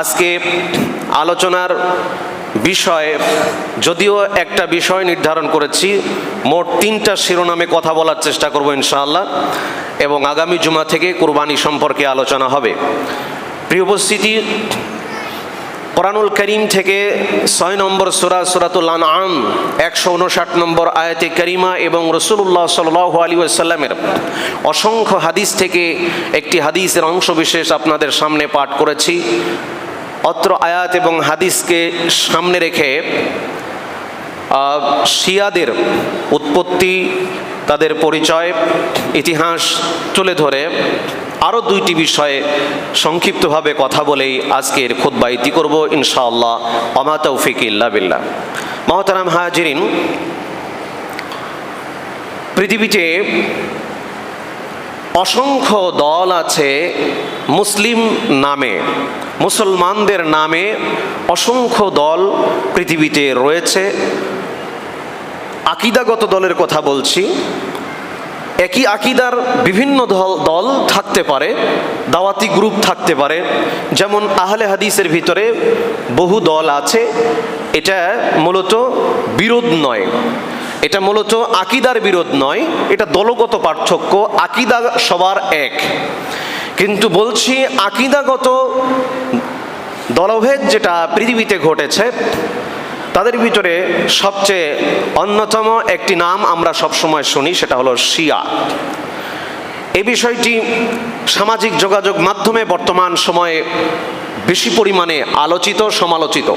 আজকে আলোচনার বিষয়ে, যদিও একটা বিষয় নির্ধারণ করেছি, মোট তিনটা শিরোনামে কথা বলার চেষ্টা করব ইনশাআল্লাহ, এবং আগামী জুমা থেকে কোরবানি সম্পর্কে আলোচনা হবে। প্রিয় উপস্থিতি কোরআনুল করিম থেকে ছয় নম্বর সুরা সুরাতুল আম একশো উনষাট নম্বর আয়াতে করিমা এবং রসুল্লাহ সাল আলী আসাল্লামের অসংখ্য হাদিস থেকে একটি হাদিসের অংশ বিশেষ আপনাদের সামনে পাঠ করেছি। অত্র আয়াত এবং হাদিসকে সামনে রেখে শিয়াদের উৎপত্তি তাদের পরিচয়, ইতিহাস তুলে ধরে আরও দুইটি বিষয়ে সংক্ষিপ্তভাবে কথা বলেই আজকের খুদ্া ইতি করব ইনশাআল্লাহ। অমা তৌফিক ইল্লা বিল্লাহ। মহতারাম হাজিরিন, পৃথিবীতে অসংখ্য দল আছে মুসলিম নামে, মুসলমানদের নামে অসংখ্য দল পৃথিবীতে রয়েছে। আকিদাগত দলের কথা বলছি। একই আকিদার বিভিন্ন দল দল থাকতে পারে, দাওয়াতি গ্রুপ থাকতে পারে। যেমন আহলে হাদিসের ভিতরে বহু দল আছে, এটা মূলত বিরোধ নয়। এটা মূলত আকিদার বিরোধ নয়, এটা দলগত পার্থক্য, আকিদা সবার এক। কিন্তু বলছি, আকিদাগত দলভেদ যেটা পৃথিবীতে ঘটেছে তাদের ভিতরে সবচেয়ে অন্যতম একটি নাম আমরা সবসময় শুনি, সেটা হলো শিয়া। এ বিষয়টি সামাজিক যোগাযোগ মাধ্যমে বর্তমান সময়ে বেশি পরিমাণে আলোচিত, সমালোচিত।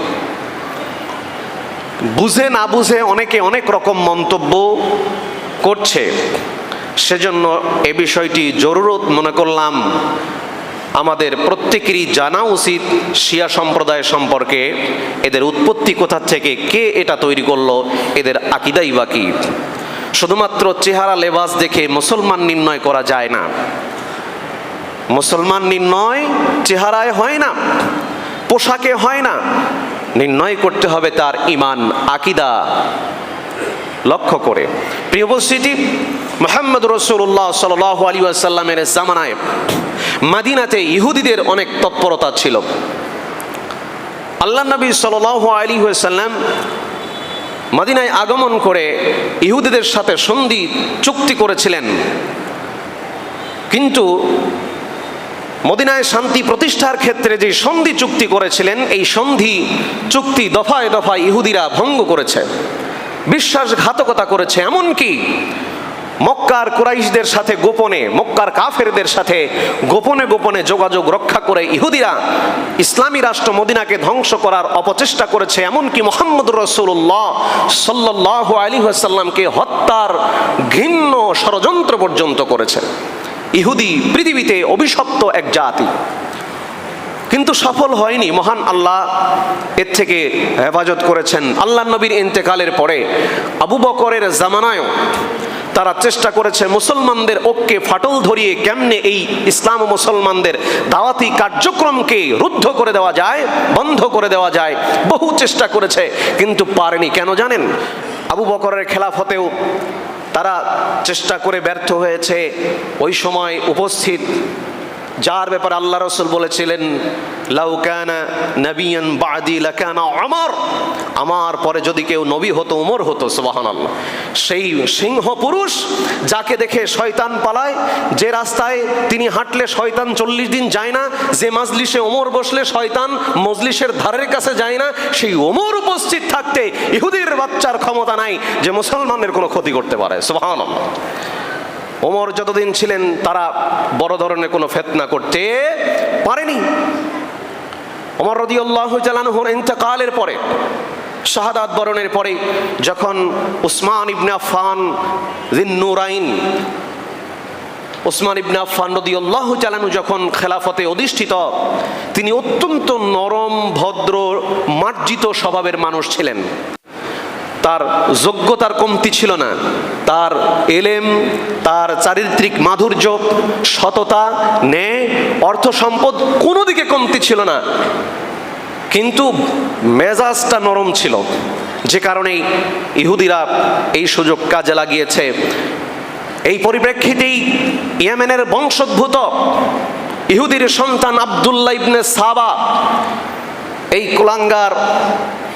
বুঝে না বুঝে অনেকে অনেক রকম মন্তব্য করছে। সেজন্য এ বিষয়টি জরুরত মনে করলাম। আমাদের প্রত্যেকেরই জানা উচিত শিয়া সম্প্রদায় সম্পর্কে এদের উৎপত্তি কোথা থেকে, কে এটা তৈরি করল, এদের আকিদাই বাকি শুধুমাত্র চেহারা লেবাস দেখে মুসলমান নির্ণয় করা যায় না। মুসলমান নির্ণয় চেহারায় হয় না, পোশাকে হয় না। নির্ণয় করতে হবে তার ইমান, আকিদা লক্ষ্য করে। প্রিয় উপস্থিতি মোহাম্মদ রসুল্লাহ সাল আলী আসাল্লামের জামানায় মাদিনাতে ইহুদিদের অনেক তৎপরতা ছিল। আল্লাহ নবী সাল আলী সাল্লাম মাদিনায় আগমন করে ইহুদিদের সাথে সন্ধি, চুক্তি করেছিলেন। কিন্তু মদিনায় শান্তি প্রতিষ্ঠার ক্ষেত্রে যে সন্ধি চুক্তি করেছিলেন, এই সন্ধি চুক্তি দফায় দফায় ইহুদিরা ভঙ্গ করেছে, বিশ্বাসঘাতকতা করেছে। এমনকি মক্কার কুরাইশদের সাথে গোপনে, মক্কার কাফেরদের সাথে গোপনে গোপনে যোগাযোগ রক্ষা করে ইহুদিরা ইসলামী রাষ্ট্র মদিনাকে ধ্বংস করার অপচেষ্টা করেছে। এমনকি মোহাম্মদ রসুল্লাহ সাল্লাহ আলী সাল্লামকে হত্যার ঘৃণ্য ষড়যন্ত্র পর্যন্ত করেছে। ইহুদি পৃথিবীতে অভিশপ্ত এক জাতি। কিন্তু সফল হয়নি। মহান আল্লাহ এর থেকে হেফাজত করেছেন। আল্লাহ নবীর ইন্তেকালের পরে আবু বকরের জামানায়ও তারা চেষ্টা করেছে মুসলমানদের ঐক্যে ফাটল ধরিয়ে কেমনে এই ইসলাম মুসলমানদের দাওয়াতি কার্যক্রমকে রুদ্ধ করে দেওয়া যায়, বন্ধ করে দেওয়া যায়, বহু চেষ্টা করেছে, কিন্তু পারেনি। কেন জানেন? আবু বকরের খেলাফতেও তারা চেষ্টা করে ব্যর্থ হয়েছে। ওই সময় উপস্থিত যার ব্যাপারে আল্লাহ রসুল বলেছিলেন লাউকানা নবিয়ান বাদি লাকানা আমার আমার পরে যদি কেউ নবী হতো, উমর হতো সুবাহান আল্লাহ সেই সিংহ পুরুষ যাকে দেখে শয়তান পালায়, যে রাস্তায় তিনি হাঁটলে শয়তান চল্লিশ দিন যায় না, যে মাজলিসে ওমর বসলে শয়তান মজলিসের ধারের কাছে যায় না, সেই ওমর উপস্থিত থাকতে ইহুদির বাচ্চার ক্ষমতা নাই যে মুসলমানের কোনো ক্ষতি করতে পারে সুবাহান আল্লাহ ওমর যতদিন ছিলেন, তারা বড় ধরনের কোনো ফেতনা করতে পারেনি। ওমর রদি আল্লাহ জালানহর ইন্তকালের পরে, শাহাদাত বরণের পরে, যখন উসমান ইবনে আফান জিন্নুরাইন ওসমান ইবনে আফফান রদিয়াল্লাহু চালানু যখন খেলাফতে অধিষ্ঠিত, তিনি অত্যন্ত নরম, ভদ্র, মার্জিত স্বভাবের মানুষ ছিলেন। তার যোগ্যতার কমতি ছিল না। তার এলেম, তার চারিত্রিক মাধুর্য, সততা, ন্যায় অর্থ সম্পদ কোনো দিকে কমতি ছিল না। কিন্তু মেজাজটা নরম ছিল। যে কারণেই ইহুদিরা এই সুযোগ কাজে লাগিয়েছে। এই পরিপ্রেক্ষিতেই ইয়েমেনের বংশোদ্ভূত ইহুদির সন্তান আবদুল্লাহ ইবনে সাবা এই কুলাঙ্গার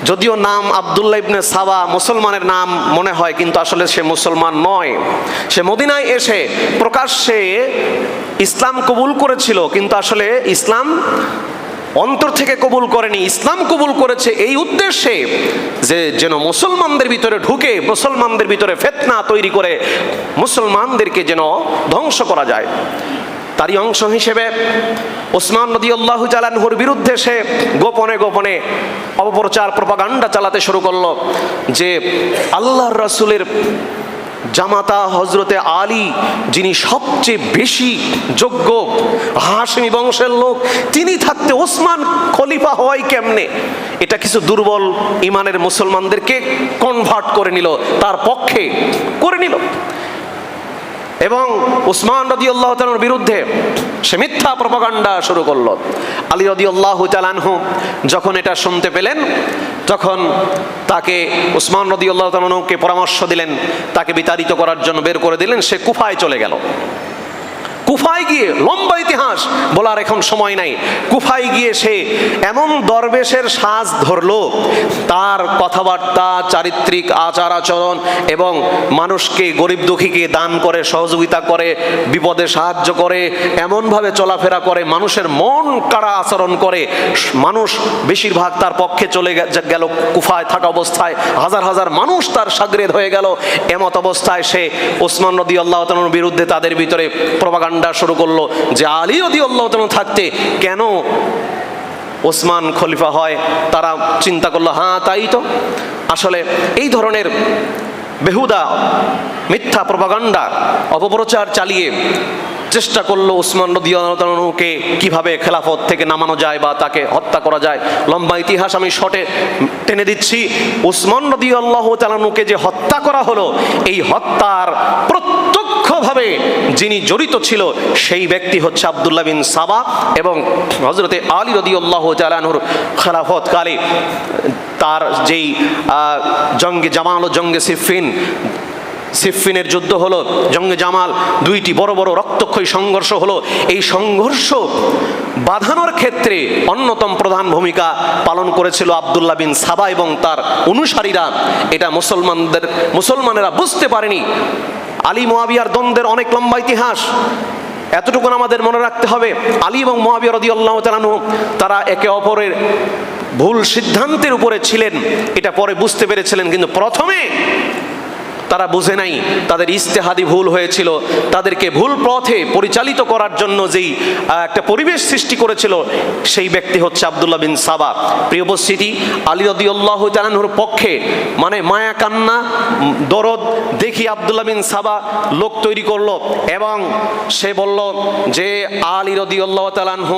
যদিও নাম আবদুল্লাহ ইবনে সাবা মুসলমানের নাম মনে হয়, কিন্তু আসলে সে মুসলমান নয়। সে মদিনায় এসে প্রকাশ্যে ইসলাম কবুল করেছিল, কিন্তু আসলে ইসলাম অন্তর থেকে কবুল করেনি। ইসলাম কবুল করেছে এই উদ্দেশ্যে যে যেন মুসলমানদের ভিতরে ঢুকে, মুসলমানদের ভিতরে ফেতনা তৈরি করে মুসলমানদেরকে যেন ধ্বংস করা যায়। তারই অংশ হিসেবে ওসমান নদী আল্লাহ জালানহুর বিরুদ্ধে সে গোপনে গোপনে অপপ্রচার, প্রপাগান্ডা চালাতে শুরু করল যে আল্লাহর রাসূলের জামাতা হজরতে আলী, যিনি সবচেয়ে বেশি যোগ্য হাসমি বংশের লোক, তিনি থাকতে ওসমান খলিফা হয় কেমনে? এটা কিছু দুর্বল ইমানের মুসলমানদেরকে কনভার্ট করে নিল, তার পক্ষে করে নিল। এবং উসমান রদি আল্লাহ তালার বিরুদ্ধে সে মিথ্যা প্রপাগান্ডা শুরু করল। আলী রদি আল্লাহ তালানহু যখন এটা শুনতে পেলেন, তখন তাকে উসমান রদি আল্লাহ পরামর্শ দিলেন, তাকে বিতাড়িত করার জন্য বের করে দিলেন, সে কুফায় চলে গেল। কুফায় গিয়ে, লম্বা ইতিহাস বলার এখন সময় নাই। কুফায় গিয়ে সে এমন দরবেশের সাজ ধরলো, তার কথাবার্তা, চারিত্রিক আচার আচরণ এবং মানুষকে, গরিব দুঃখীকে দান করে, সহযোগিতা করে, বিপদে সাহায্য করে, এমনভাবে চলাফেরা করে, মানুষের মন কাড়া আচরণ করে, মানুষ বেশিরভাগ তার পক্ষে চলে গেল কুফায় থাকা অবস্থায়, হাজার হাজার মানুষ তার সাগরেদ হয়ে গেল। এমত অবস্থায় সে ওসমান নদী আল্লাহ বিরুদ্ধে তাদের ভিতরে প্রপাগান্ডা শুরু করল। যে আলী নদী আল্লাহ থাকতে কেন ওসমান খলিফা হয়, তারা চিন্তা করল হ্যাঁ তাই তো। আসলে এই ধরনের বেহুদা, মিথ্যা প্রপাগান্ডা, অপপ্রচার চালিয়ে চেষ্টা করল উসমান রদিয়ানুকে কীভাবে খেলাফত থেকে নামানো যায় বা তাকে হত্যা করা যায়। লম্বা ইতিহাস আমি শর্টে টেনে দিচ্ছি। উসমান রদি আল্লাহ তালানুকে যে হত্যা করা হলো, এই হত্যার প্রত্যক্ষভাবে যিনি জড়িত ছিল, সেই ব্যক্তি হচ্ছে আবদুল্লাহ বিন সাবা এবং হজরতে আলী রদিউল্লাহ জালানুর তালানুর খেলাফত কালে তার যেই জঙ্গে, জামাল ও জঙ্গে সিফিন সিফিনের যুদ্ধ হলো, জঙ্গে জামাল, দুইটি বড় বড় রক্তক্ষয়ী সংঘর্ষ হলো। এই সংঘর্ষ বাঁধানোর ক্ষেত্রে অন্যতম প্রধান ভূমিকা পালন করেছিল আবদুল্লাহ বিন সাবা এবং তার অনুসারীরা। এটা মুসলমানদের, মুসলমানেরা বুঝতে পারেনি। আলী মোয়াবিয়ার দ্বন্দ্বের অনেক লম্বা ইতিহাস। এতটুকু আমাদের মনে রাখতে হবে, আলী এবং মহাবিয়া রদি আল্লাহ তারা একে অপরের ভুল সিদ্ধান্তের উপরে ছিলেন। এটা পরে বুঝতে পেরেছিলেন, কিন্তু প্রথমে তারা বুঝে নাই, তাদের ইস্তেহাদি ভুল হয়েছিল, তাদেরকে ভুল পথে পরিচালিত করার জন্য যেই একটা পরিবেশ সৃষ্টি করেছিল, সেই ব্যক্তি হচ্ছে আবদুল্লাহ বিন সাবা। প্রিয় উপস্থিতি, আলী রদিউল্লাহ পক্ষে মানে মায়া, কান্না, দরদ দেখি আবদুল্লাহ বিন সাবা লোক তৈরি করল এবং সে বলল যে, আলী রদিউল্লাহ তালানহু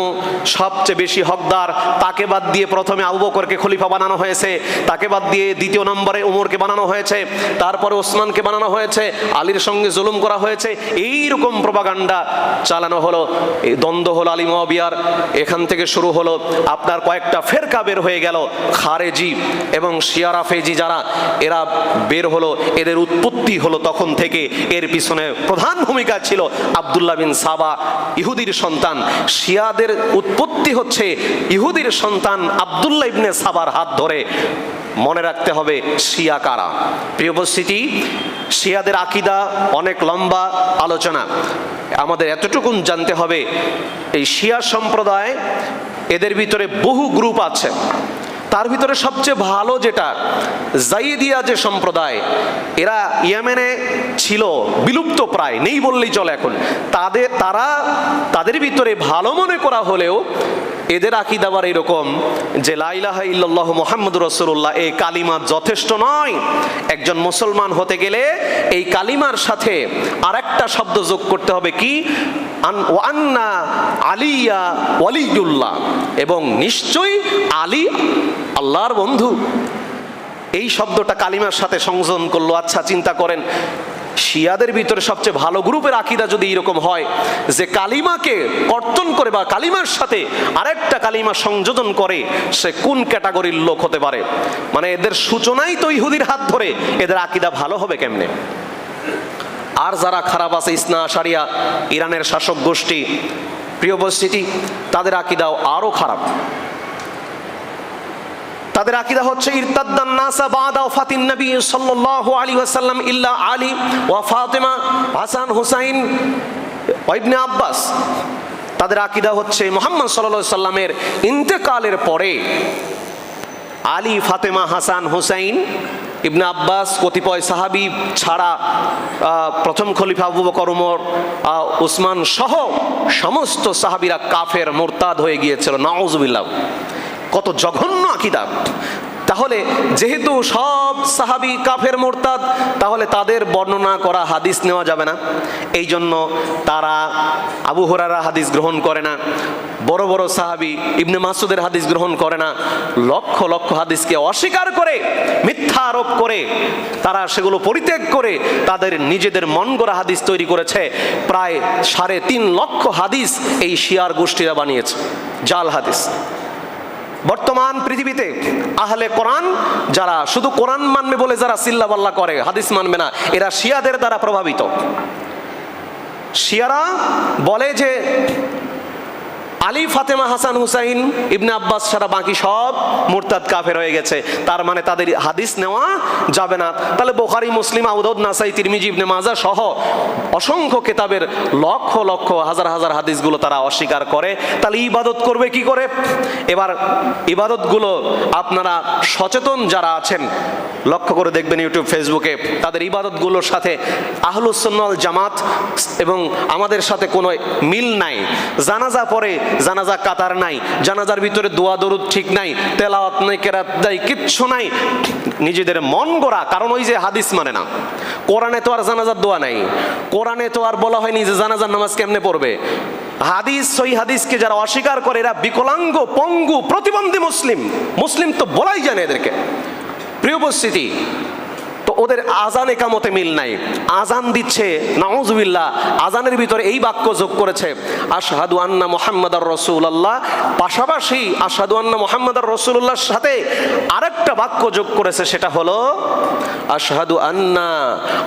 সবচেয়ে বেশি হকদার, তাকে বাদ দিয়ে প্রথমে আবু বকরকে খলিফা বানানো হয়েছে, তাকে বাদ দিয়ে দ্বিতীয় নম্বরে উমরকে বানানো হয়েছে, তারপরে ওসমানকে বানানো হয়েছে, আলীর সঙ্গে জুলুম করা হয়েছে এই রকম প্রপাগান্ডা চালানো হলো, এই দ্বন্দ্ব হলো আলী মহাবিয়ার, এখান থেকে শুরু হলো, আপনার কয়েকটা ফেরকা বের হয়ে গেল, খারেজি এবং শিয়ারাফেজি যারা, এরা বের হলো, এদের উৎপত্তি হলো তখন থেকে, এর পিছনে প্রধান ভূমিকা ছিল আবদুল্লাহ বিন সাবা, ইহুদির সন্তান। শিয়াদের উৎপত্তি হচ্ছে, ইহুদির সন্তান আবদুল্লাহ ইবনে সাবার হাত ধরে। মনে রাখতে হবে শিয়া কারা? প্রিয় উপস্থিতি, শিয়াদের আকিদা অনেক লম্বা আলোচনা। আমাদের এতটুকুন জানতে হবে, এই শিয়া সম্প্রদায় এদের ভিতরে বহু গ্রুপ আছে। তার ভিতরে সবচেয়ে ভালো যেটা, জাইদিয়া যে সম্প্রদায়, এরা ইয়েমেনে ছিল, বিলুপ্ত প্রায়, নেই বললেই চলে এখন। তাদের, তারা তাদের ভিতরে ভালো মনে করা হলেও এদের আকিদ আবার এরকম যে লাইলাহা ইল্লাল্লাহ মোহাম্মদ রসুল্লাহ এই কালিমা যথেষ্ট নয়। একজন মুসলমান হতে গেলে এই কালিমার সাথে আর একটা শব্দ যোগ করতে হবে কি? আন- ওয়ান্না আলিয়া ওয়ালিউল্লাহ এবং নিশ্চয়ই আলী আল্লাহর বন্ধু। এই শব্দটা কালিমার সাথে সংযোজন করল। আচ্ছা চিন্তা করেন শিয়াদের ভিতরে সবচেয়ে ভালো গ্রুপের আকিদা যদি এরকম হয়, যে কালিমাকে কর্তন করে বা কালিমার সাথে আরেকটা কালিমা সংযোজন করে, সে কোন ক্যাটাগরির লোক হতে পারে? মানে এদের সূচনাই তো ইহুদির হাত ধরে, এদের আকিদা ভালো হবে কেমনে? আর যারা খারাপ আছে, ইসনা, আশারিয়া, ইরানের শাসক গোষ্ঠী, প্রিয় উপস্থিতি, তাদের আকিদাও আরও খারাপ। তাদের আকিদা হচ্ছে, ইরতাদ্দান নাসা বাদা ওয়াফাতিন নবী সাল্লাল্লাহু আলাইহি ওয়াসাল্লাম ইল্লা আলী ওয়া ফাতিমা, হাসান, হুসাইন ইবনে আব্বাস। তাদের আকিদা হচ্ছে, মোহাম্মদ সাল্লাল্লাহু সাল্লামের ইন্তেকালের পরে আলী, ফাতেমা, হাসান, হুসাইন, ইবনে আব্বাস, কতিপয় সাহাবি ছাড়া প্রথম খলিফা আবু বকর, উমর উসমান সহ সমস্ত সাহাবিরা কাফের, মোরতাদ হয়ে গিয়েছিল। নাউজুবিল্লাহ। কত জঘন্য আকিদা। তাহলে যেহেতু সব সাহাবি কাফের মোরতাদ, তাহলে তাদের বর্ণনা করা হাদিস নেওয়া যাবে না। এই জন্য তারা আবু হরারা হাদিস গ্রহণ করে না, বড় বড় সাহাবি ইবনে মাসুদের হাদিস গ্রহণ করে না, লক্ষ লক্ষ হাদিসকে অস্বীকার করে, মিথ্যা আরোপ করে, তারা সেগুলো পরিত্যাগ করে তাদের নিজেদের মন গড়া হাদিস তৈরি করেছে। প্রায় সাড়ে তিন লক্ষ হাদিস এই শিয়ার গোষ্ঠীরা বানিয়েছে, জাল হাদিস। বর্তমান পৃথিবীতে আহলে কোরআন যারা শুধু কোরআন মানবে বলে যারা সিল্লাবাল্লা করে, হাদিস মানবে না, এরা শিয়াদের দ্বারা প্রভাবিত। শিয়ারা বলে যে আলী, ফাতেমা, হাসান, হুসাইন, ইবনে আব্বাস ছাড়া বাকি সব মুরতাদ কাফের হয়ে গেছে। তার মানে তাদের হাদিস নেওয়া যাবে না। তাহলে বোখারি, মুসলিম আউদৌদ নাসাই, তিরমিজি, ইবনে মাজা সহ অসংখ্য কেতাবের লক্ষ লক্ষ, হাজার হাজার হাদিসগুলো তারা অস্বীকার করে। তাহলে ইবাদত করবে কি করে? এবার ইবাদতগুলো আপনারা সচেতন যারা আছেন, লক্ষ্য করে দেখবেন ইউটিউব, ফেসবুকে, তাদের ইবাদতগুলোর সাথে আহলুসন্নল জামাত এবং আমাদের সাথে কোনো মিল নাই। জানাজা পরে জানাজা কাতার নাই, জানাজার ভিতরে দোয়া দরুদ ঠিক নাই, তেলাওয়াত নাই, কেরাত নাই, কিচ্ছু নাই, নিজেদের মন গড়া, কারণ ওই যে হাদিস মানে না। কোরআনে তো আর জানাজার দোয়া নাই, কোরআনে তো আর বলা হয়নি যে জানাজার নামাজ কেমনে পড়বে। হাদিস সই হাদিসকে যারা অস্বীকার করে, এরা বিকলাঙ্গ, পঙ্গু, প্রতিবন্ধী মুসলিম মুসলিম তো বলাই জানে এদেরকে। প্রিয় উপস্থিতি ওদের আজান একামতে মিল নাই। আজান দিচ্ছে, নাউজুবিল্লাহ, আজানের ভিতরে এই বাক্য যোগ করেছে, আশহাদু আন্না মোহাম্মদার রসুল্লাহ পাশাপাশি আশহাদু আন্না মোহাম্মদ আর রসুল্লাহর সাথে আরেকটা বাক্য যোগ করেছে, সেটা হলো, আশহাদু আন্না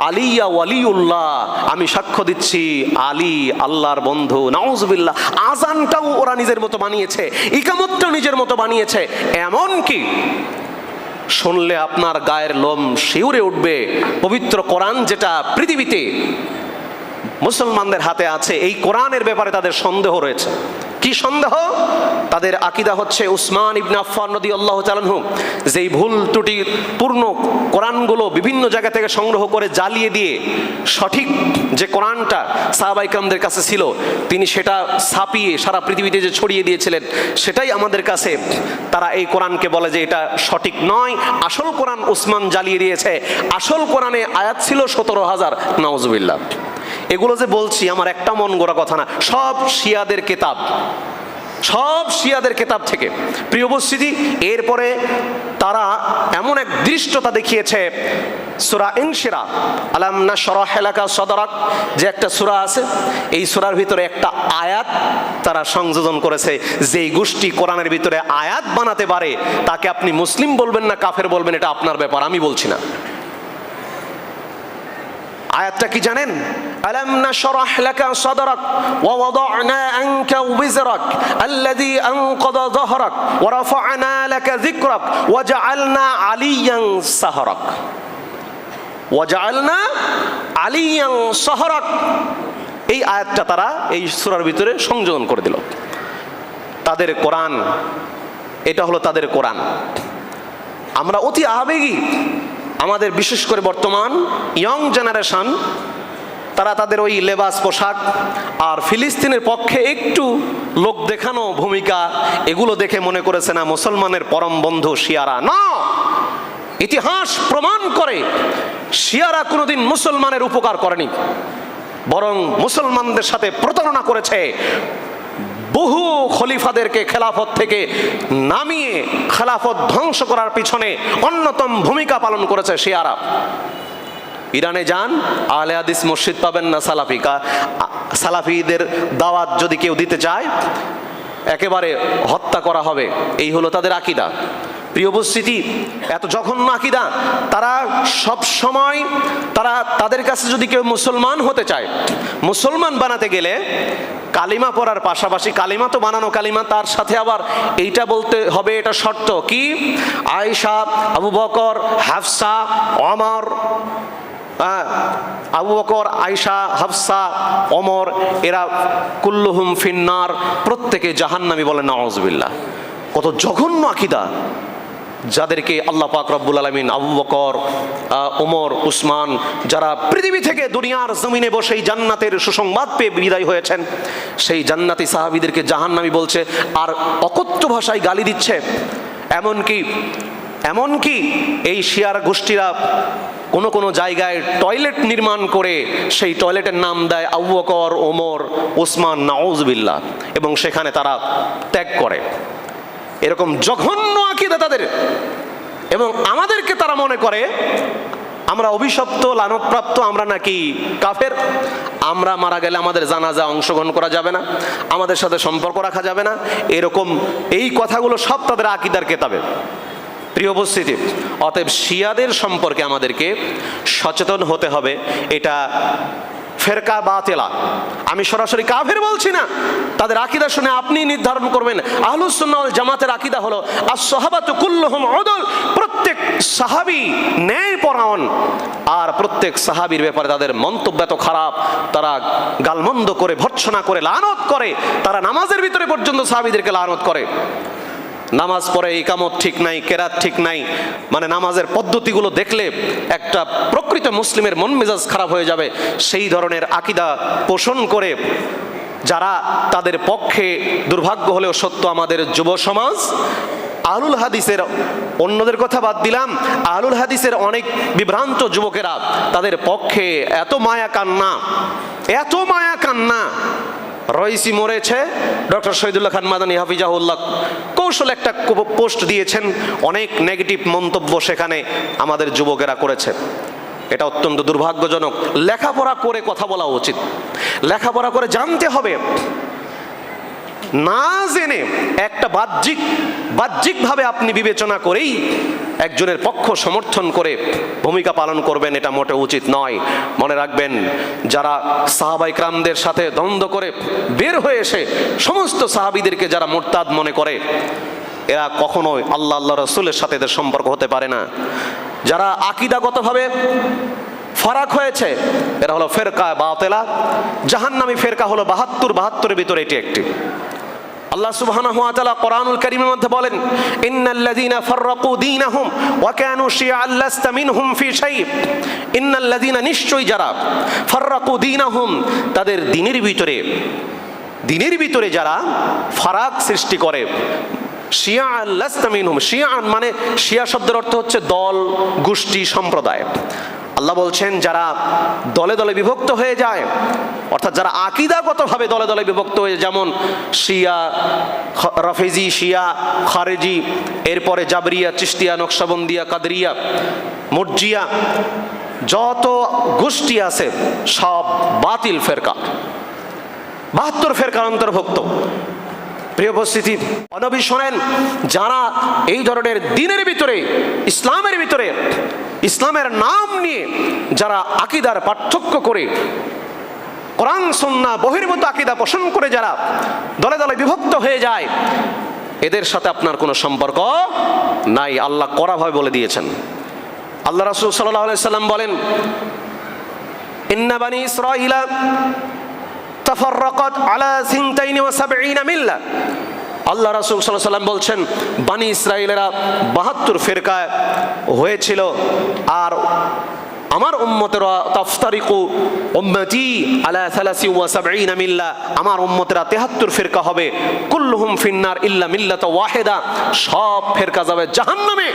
আলিয়া ওয়ালিউল্লাহ, আমি সাক্ষ্য দিচ্ছি, আলী আল্লাহর বন্ধু, নাউজুবিল্লাহ। আজানটাও ওরা নিজের মতো বানিয়েছে, ইকামতটাও নিজের মতো বানিয়েছে এমন কি শুনলে আপনার গায়ের লোম শিউরে উঠবে। পবিত্র কোরআন যেটা পৃথিবীতে মুসলমানদের হাতে আছে, এই কোরআনের ব্যাপারে তাদের সন্দেহ রয়েছে। কি সন্দেহ? তাদের আকিদা হচ্ছে উসমান ইবনে আফফান নদী আল্লাহ চালানহু যেই ভুল ত্রুটি পূর্ণ কোরআনগুলো বিভিন্ন জায়গা থেকে সংগ্রহ করে জ্বালিয়ে দিয়ে সঠিক যে কোরআনটা সাহাবাইকরামদের কাছে ছিল, তিনি সেটা ছাপিয়ে সারা পৃথিবীতে যে ছড়িয়ে দিয়েছিলেন, সেটাই আমাদের কাছে তারা এই কোরআনকে বলে যে এটা সঠিক নয়। আসল কোরআন উসমান জ্বালিয়ে দিয়েছে। আসল কোরআনে আয়াত ছিল সতেরো হাজার নওয়াজবিল্লাহ এগুলো যে বলছি আমার একটা মন গোড়া কথা না, সব শিয়াদের কেতাব। সব শিয়াদের কেতাব থেকে। প্রিয় উপস্থিতি, এরপরে তারা এমন এক দৃষ্টতা দেখিয়েছে, সুরা ইনশিরা। আলাম না সরাহ এলাকা সদরাক, যে একটা সুরা আছে, এই সুরার ভিতরে একটা আয়াত তারা সংযোজন করেছে। যেই গোষ্ঠী কোরআনের ভিতরে আয়াত বানাতে পারে, তাকে আপনি মুসলিম বলবেন না কাফের বলবেন, এটা আপনার ব্যাপার, আমি বলছি না। আয়াতটা কি জানেন ألم نشرح لك صدرك ووضعنا عنك وزرك الذي أنقض ظهرك ورفعنا لك ذكرك وجعلنا عليا سهرك وجعلنا عليا سهرك এই আয়াতটা তারা এই সূরার ভিতরে সংযোজন করে দিল তাদের কোরআন এটা হলো তাদের কোরআন আমরা অতি আবেগী আমাদের বিশেষ করে বর্তমান ইয়ং জেনারেশন তারা তাদের ওই লেবাস পোশাক আর ফিলিস্তিনের পক্ষে একটু লোক দেখানো ভূমিকা, এগুলো দেখে মনে করেছে না মুসলমানের পরম বন্ধু শিয়ারা। না! ইতিহাস প্রমাণ করে শিয়ারা কোনোদিন মুসলমানের উপকার করেনি, বরং মুসলমানদের সাথে প্রতারণা করেছে। বহু খলিফাদেরকে খেলাফত থেকে নামিয়ে খেলাফত ধ্বংস করার পিছনে অন্যতম ভূমিকা পালন করেছে শিয়ারা। ইরানে যান আলে আদিস মসজিদ পাবেন না সালাফিকা সালাফিদের দাওয়াত যদি কেউ দিতে চায়, একেবারে হত্যা করা হবে। এই হলো তাদের আকিদা। প্রিয় উপস্থিতি এত জঘন্য আকিদা তারা সব সময় তারা তাদের কাছে যদি কেউ মুসলমান হতে চায় মুসলমান বানাতে গেলে কালিমা পড়ার পাশাপাশি কালিমা তো বানানো কালিমা তার সাথে আবার এইটা বলতে হবে এটা শর্ত কি? আয়েশা আবু বকর হাফসা অমর হ্যাঁ, আবু বকর আয়সা হাফসা অমর এরা কুল্লুহুম ফিন্নার প্রত্যেকে জাহান্নামি বলেন নওয়াজবিল্লাহ কত জঘন্য আকিদা। যাদেরকে আল্লাহ পাক রব্বুল আলমিন আবু বকর ওমর, উসমান যারা পৃথিবী থেকে দুনিয়ার জমিনে বসেই জান্নাতের সুসংবাদ পেয়ে বিদায় হয়েছেন, সেই জান্নাতি সাহাবিদেরকে জাহান্নামি বলছে, আর অকথ্য ভাষায় গালি দিচ্ছে? এমনকি এমনকি এই শিয়ার গোষ্ঠীরা কোনো কোনো জায়গায় টয়লেট নির্মাণ করে সেই টয়লেটের নাম দেয় আবু ওমর ওসমান নাউজবিল্লা এবং সেখানে তারা ত্যাগ করে। এরকম জঘন্য আকিদা তাদের। এবং আমাদেরকে তারা মনে করে, আমরা অভিশপ্ত, লানতপ্রাপ্ত, আমরা নাকি কাফের। আমরা মারা গেলে আমাদের জানাজা অংশগ্রহণ করা যাবে না, আমাদের সাথে সম্পর্ক রাখা যাবে না। এরকম এই কথাগুলো সব তাদের আকিদার কেতাবে। প্রিয় উপস্থিতি, অতএব শিয়াদের সম্পর্কে আমাদেরকে সচেতন হতে হবে। এটা ফেরকা বাতেলা। আমি সরাসরি কাফের বলছি না। তাদের আকিদা শুনে আপনি নির্ধারণ করবেন। আহলুসুন্নাল জামাতের আকিদা হলো আর সাহাবাত কুল্লুহুম অদল প্রত্যেক সাহাবি ন্যায় পরায়ণ। আর প্রত্যেক সাহাবির ব্যাপারে তাদের মন্তব্য এত খারাপ। তারা গালমন্দ করে, ভর্ৎসনা করে, লানত করে। তারা নামাজের ভিতরে পর্যন্ত সাহাবিদেরকে লানত করে। নামাজ পড়ে ইকামত ঠিক নাই, কেরাত ঠিক নাই মানে নামাজের পদ্ধতিগুলো দেখলে একটা প্রকৃত মুসলিমের মন মেজাজ খারাপ হয়ে যাবে। সেই ধরনের আকিদা পোষণ করে যারা তাদের পক্ষে দুর্ভাগ্য হলেও সত্য আমাদের যুব সমাজ আহলুল হাদিসের অন্যদের কথা বাদ দিলাম। আহলুল হাদিসের অনেক বিভ্রান্ত যুবকেরা তাদের পক্ষে এত মায়া কান্না, এত মায়া কান্না রইসি মরেছে। ডক্টর শহীদুল্লাহ খান মাদানী হাফিজাহুল্লাহ কৌশল একটা পোস্ট দিয়েছেন। অনেক নেগেটিভ মন্তব্য সেখানে আমাদের যুবকেরা করেছে। এটা অত্যন্ত দুর্ভাগ্যজনক। লেখাপড়া করে কথা বলা উচিত। লেখাপড়া করে জানতে হবে। না জেনে একটা বাহ্যিক, বাহ্যিকভাবে আপনি বিবেচনা করেই একজনের পক্ষ সমর্থন করে ভূমিকা পালন করবেন, এটা মোটে উচিত নয়। মনে রাখবেন, যারা সাহাবাই ক্রামদের সাথে দ্বন্দ্ব করে বের হয়ে এসে সমস্ত সাহাবিদেরকে যারা মোরতাদ মনে করে, এরা কখনোই আল্লাহ আল্লাহ রসুলের সাথে এদের সম্পর্ক হতে পারে না। যারা আকিদাগতভাবে ফারাক হয়েছে, এরা হলো ফেরকা বাতেলা। জাহান্নামী ফেরকা হলো বাহাত্তর, বাহাত্তরের ভিতরে এটি একটি। আল্লাহ সুবহানাহু ওয়া তাআলা কোরআনুল কারীমের মধ্যে বলেন, ইন্নাল্লাযীনা ফাররাকু দীনাহুম ওয়া কানু শিয়াআন লাস্তা মিনহুম ফি শাই ইন্নাল্লাযীনা নিশ্চয়ই যারা ফাররাকু দীনাহুম, তাদের দিনের ভিতরে দিনের ভিতরে যারা ফারাক সৃষ্টি করে শিয়া লাস্তা মিনহুম শিয়াআন মানে শিয়া শব্দের অর্থ হচ্ছে দল, গোষ্ঠী, সম্প্রদায়। আল্লাহ বলছেন, যারা দলে দলে বিভক্ত হয়ে যায়, অর্থাৎ যারা আকিদাগতভাবে দলে দলে বিভক্ত হয়ে যেমন শিয়া রফেজি, শিয়া, খারেজি, এরপরে জাবরিয়া চিস্তিয়া নকশাবন্দিয়া, কাদরিয়া, মুরজিয়া, যত গোষ্ঠী আছে, সব বাতিল ফেরকা। বাহাত্তর ফেরকার অন্তর্ভুক্ত। প্রিয় উপস্থিতি, অনবী শোনেন, যারা এই ধরনের দিনের ভিতরে, ইসলামের ভিতরে ইসলামের নাম নিয়ে যারা আকিদার পার্থক্য করে, কোরআন, সন্না বহির্ভূত আকিদা পোষণ করে যারা দলে দলে বিভক্ত হয়ে যায়, এদের সাথে আপনার কোনো সম্পর্ক নাই, আল্লাহ কড়াভাবে বলে দিয়েছেন। আল্লাহ রাসূল আলাইহি সাল্লাম বলেন, ইন্না বানি ইসরাঈলা তাফাররাকাত আলা সিনতাইনি ওয়া সাবঈনা মিল্লা। আল্লাহ রাসুল সাল্লাহ সাল্লাম বলছেন বাণী ইসরায়েলেরা বাহাত্তর ফেরকায় হয়েছিল আর আমার উম্মতেরা তাফতারিকু উম্মতি আলা সালাসি ওয়া সাবঈনা মিল্লা, আমার উম্মতেরা 73 ফিরকা হবে। কুল্লুহুম ফিন্নার ইল্লা মিল্লাতা ওয়াহিদা, সব ফেরকা যাবে জাহান্নামে।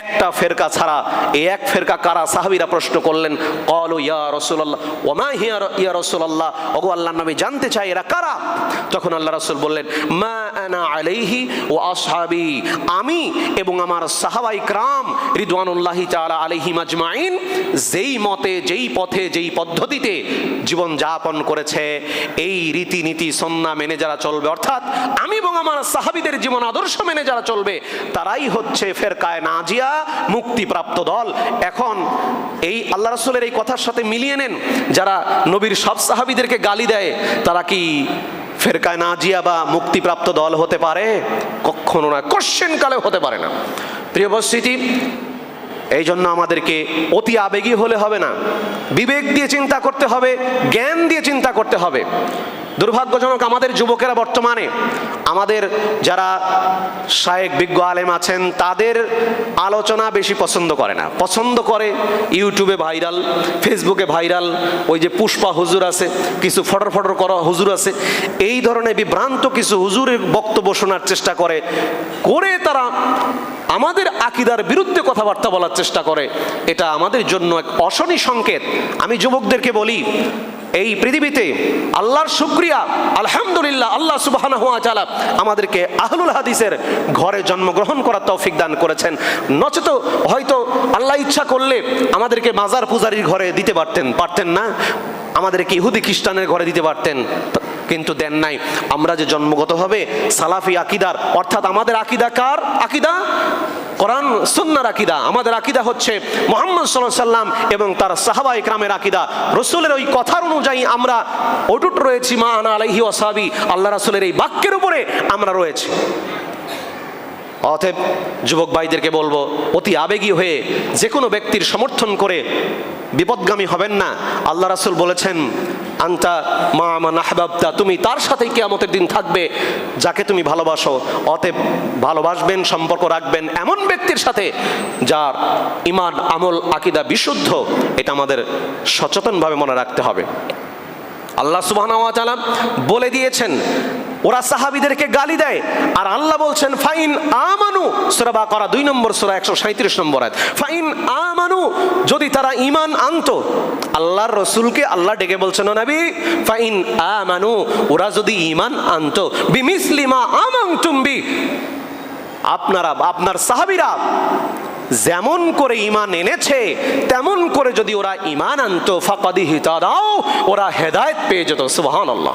একটা ফেরকা ছাড়া এই এক ফেরকা কারা? সাহাবীরা প্রশ্ন করলেন ক্বালু ইয়া রাসূলুল্লাহ, ওয়া মা হিয়া ইয়া রাসূলুল্লাহ? ওগো আল্লাহর নবী জানতে চাই এরা কারা? তখন আল্লাহ রাসূল বললেন, মা আনা আলাইহি ওয়া আসহাবি। আমি এবং আমার সাহাবাই ক্রাম রিদওয়ানুল্লাহি তাআলা আলাইহিম আজমাইন যেই মতে, যেই পথে, যেই পদ্ধতিতে জীবন যাপন করেছে, এই রীতিনীতি সন্না মেনে যারা চলবে, অর্থাৎ আমি এবং আমার সাহাবিদের জীবন আদর্শ মেনে যারা চলবে, তারাই হচ্ছে ফেরকায় নাজিয়া মুক্তিপ্রাপ্ত দল। এখন এই আল্লাহ রসুলের এই কথার সাথে মিলিয়ে নেন, যারা নবীর সব সাহাবিদেরকে গালি দেয়, তারা কি ফেরকায় নাজিয়া বা মুক্তিপ্রাপ্ত দল হতে পারে? কখনো না কোশ্চেন কালেও হতে পারে না। প্রিয় উপস্থিতি এই জন্য আমাদেরকে অতি আবেগী হলে হবে না। বিবেক দিয়ে চিন্তা করতে হবে, জ্ঞান দিয়ে চিন্তা করতে হবে। দুর্ভাগ্যজনক আমাদের যুবকেরা বর্তমানে, আমাদের যারা শায়েক বিজ্ঞ আলেম আছেন, তাদের আলোচনা বেশি পছন্দ করে না। পছন্দ করে ইউটিউবে ভাইরাল, ফেসবুকে ভাইরাল, ওই যে পুষ্পা হুজুর আছে, কিছু ফটর ফটর করা হুজুর আছে, এই ধরনের বিভ্রান্ত কিছু হুজুরের বক্তব্য শোনার চেষ্টা করে করে তারা আমাদের আকিদার বিরুদ্ধে কথাবার্তা বলার চেষ্টা করে। এটা আমাদের জন্য এক অশনি সংকেত। আমি যুবকদেরকে বলি এই পৃথিবীতে আল্লাহর শুক্রিয়া, আলহামদুলিল্লাহ, আল্লাহ সুবাহ আমাদেরকে আহলুল হাদিসের ঘরে জন্মগ্রহণ করার তৌফিক দান করেছেন। নচেত হয়তো আল্লাহ ইচ্ছা করলে আমাদেরকে মাজার পূজারির ঘরে দিতে পারতেন পারতেন না। আমাদেরকে ইহুদি খ্রিস্টানের ঘরে দিতে পারতেন। কিন্তু দেন নাই। আমরা যে জন্মগতভাবে সালাফি আকিদার, অর্থাৎ আমাদের আকিদা কার? আকিদা? কোরআন, সুন্নার আকিদা। আমাদের আকিদা হচ্ছে মোহাম্মদ সাল্লাহ সাল্লাম এবং তার সাহাবা ইকরামের আকিদা। রসুলের ওই কথার অনুযায়ী আমরা অটুট রয়েছি, মা আনা আলাইহি ওয়াসাবি। আল্লাহ রাসুলের এই বাক্যের উপরে আমরা রয়েছি। অতএব যুবক ভাইদেরকে বলব, অতি আবেগী হয়ে যে কোনো ব্যক্তির সমর্থন করে বিপদগামী হবেন না। আল্লাহ রাসুল বলেছেন, আন্তা মা আমান আহবাবতা তুমি তার সাথেই কেয়ামতের দিন থাকবে যাকে তুমি ভালোবাসো। অতএব ভালোবাসবেন, সম্পর্ক রাখবেন এমন ব্যক্তির সাথে যার ইমান আমল, আকিদা বিশুদ্ধ, এটা আমাদের সচেতনভাবে মনে রাখতে হবে। আল্লাহ সুবাহ বলে দিয়েছেন ওরা সাহাবিদেরকে গালি দেয়। আর আল্লাহ বলছেন, ফাইন আমানু। সুরা বা করা দুই নম্বর, সুরা একশো সাঁত্রিশ নম্বর আয়াত। ফাইন আমানু। যদি তারা ইমান আনতো, আল্লাহর রসুলকে আল্লাহ ডেকে বলছেন নবী, ফাইন আমানু। ওরা যদি ইমান আনতো বিমিসলিমা আমাং তুমবি আপনারা, আপনার সাহাবিরা যেমন করে ইমান এনেছে, তেমন করে যদি ওরা ইমান আনতো, ফাকাদি হিতা দাও ওরা হেদায়ত পেয়ে যেত সুবাহ আল্লাহ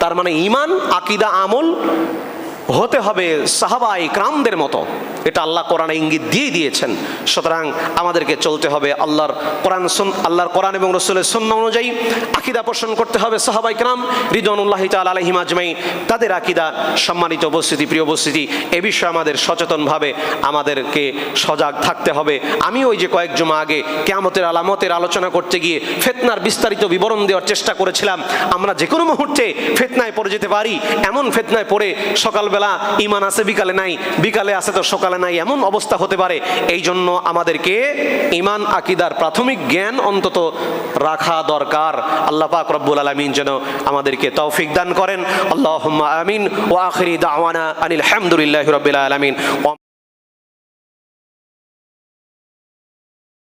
তার মানে ইমান আকিদা, আমল হতে হবে সাহাবাই ক্রামদের মতো। এটা আল্লাহ কোরআনে ইঙ্গিত দিয়ে দিয়েছেন। সুতরাং আমাদেরকে চলতে হবে আল্লাহর কোরআন সুন আল্লাহর কোরআন এবং রসুলের সন্না অনুযায়ী আকিদা পোষণ করতে হবে সাহাবা ইকরাম রিদনুল্লাহ তাল আলহিম আজমাই তাদের আকিদা, সম্মানিত উপস্থিতি, প্রিয় উপস্থিতি, এ বিষয়ে আমাদের সচেতনভাবে আমাদেরকে সজাগ থাকতে হবে। আমি ওই যে কয়েক জমা আগে কেয়ামতের আলামতের আলোচনা করতে গিয়ে ফেতনার বিস্তারিত বিবরণ দেওয়ার চেষ্টা করেছিলাম। আমরা যে কোনো মুহূর্তে ফেতনায় পড়ে যেতে পারি, এমন ফেতনায় পড়ে সকালবেলা ইমান আছে, বিকালে নাই। বিকালে আছে তো সকালে নাই, এমন অবস্থা হতে পারে। এই জন্য আমাদেরকে ইমান আকিদার প্রাথমিক জ্ঞান অন্তত রাখা দরকার। আল্লাহ পাক রব্বুল আলমিন যেন আমাদেরকে তৌফিক দান করেন। আল্লাহ আমিন। ও আখরি দাওয়ানা আনিল হামদুলিল্লাহ রবিল আলমিন।